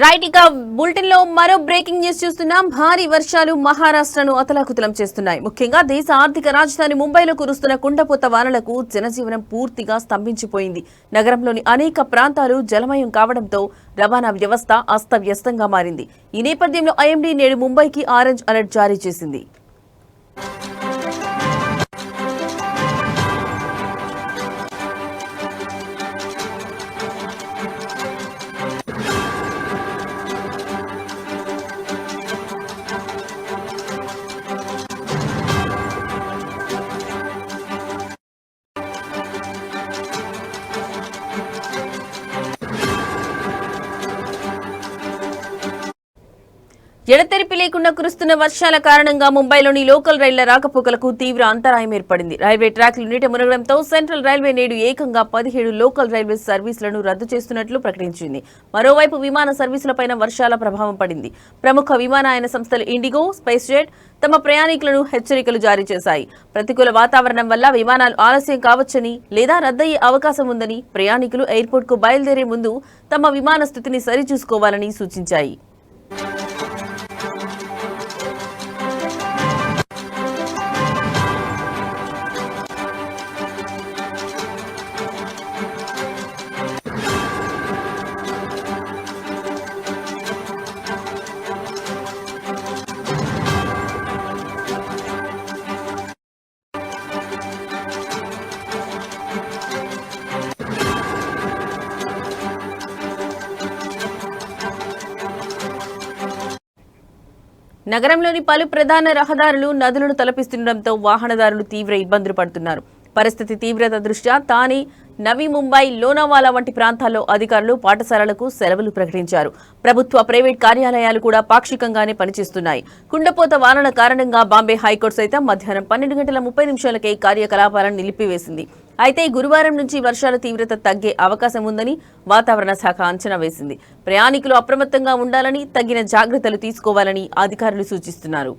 Right ఇక బులెటిన్లో మరో బ్రేకింగ్ న్యూస్ చూస్తున్నాం. భారీ వర్షాలు మహారాష్ట్రను అతలాకుతలం చేస్తున్నాయి. ముఖ్యంగా దేశ ఆర్థిక రాజధాని ముంబైలో కురుస్తున్న కుండపోత వానలకు జనజీవనం పూర్తిగా స్తంభించిపోయింది. నగరంలోని అనేక ప్రాంతాలు జలమయం కావడంతో రవాణా వ్యవస్థ అస్తవ్యస్తంగా మారింది. ఈ నేపథ్యంలో ఐఎండీ నేడు ముంబైకి ఆరెంజ్ అలర్ట్ జారీ చేసింది. ఎడతెరిపి లేకుండా కురుస్తున్న వర్షాల కారణంగా ముంబైలోని లోకల్ రైళ్ళ రాకపోకలకు తీవ్ర అంతరాయం ఏర్పడింది. రైల్వే ట్రాక్లు నీట మునగడంతో సెంట్రల్ రైల్వే నేడు ఏకంగా పదిహేడు లోకల్ రైల్వే సర్వీసులను రద్దు చేస్తున్నట్లు ప్రకటించింది. మరోవైపు విమాన సర్వీసులపైన వర్షాల ప్రభావం పడింది. ప్రముఖ విమానయాన సంస్థలు ఇండిగో స్పైస్ జెట్ తమ ప్రయాణికులను హెచ్చరికలు జారీ చేశాయి. ప్రతికూల వాతావరణం వల్ల విమానాలు ఆలస్యం కావచ్చని లేదా రద్దయ్యే అవకాశం ఉందని ప్రయాణికులు ఎయిర్పోర్ట్కు బయలుదేరే ముందు తమ విమాన స్థితిని సరిచూసుకోవాలని సూచించాయి. నగరంలోని పలు ప్రధాన రహదారులు నదులను తలపిస్తుండటంతో వాహనదారులు తీవ్ర ఇబ్బందులు పడుతున్నారు. పరిస్థితి తీవ్రత దృష్ట్యా తానే నవీ ముంబై లోనావాలా వంటి ప్రాంతాల్లో అధికారులు పాఠశాలలకు సెలవులు ప్రకటించారు. ప్రభుత్వ ప్రైవేట్ కార్యాలయాలు కూడా పాక్షికంగానే పనిచేస్తున్నాయి. కుండపోత వానల కారణంగా బాంబే హైకోర్టు సైతం మధ్యాహ్నం పన్నెండు గంటల ముప్పై నిమిషాలకే కార్యకలాపాలను నిలిపివేసింది. అయితే గురువారం నుంచి వర్షాల తీవ్రత తగ్గే అవకాశం ఉందని వాతావరణ శాఖ అంచనా వేసింది. ప్రయాణికులు అప్రమత్తంగా ఉండాలని తగిన జాగ్రత్తలు తీసుకోవాలని అధికారులు సూచిస్తున్నారు.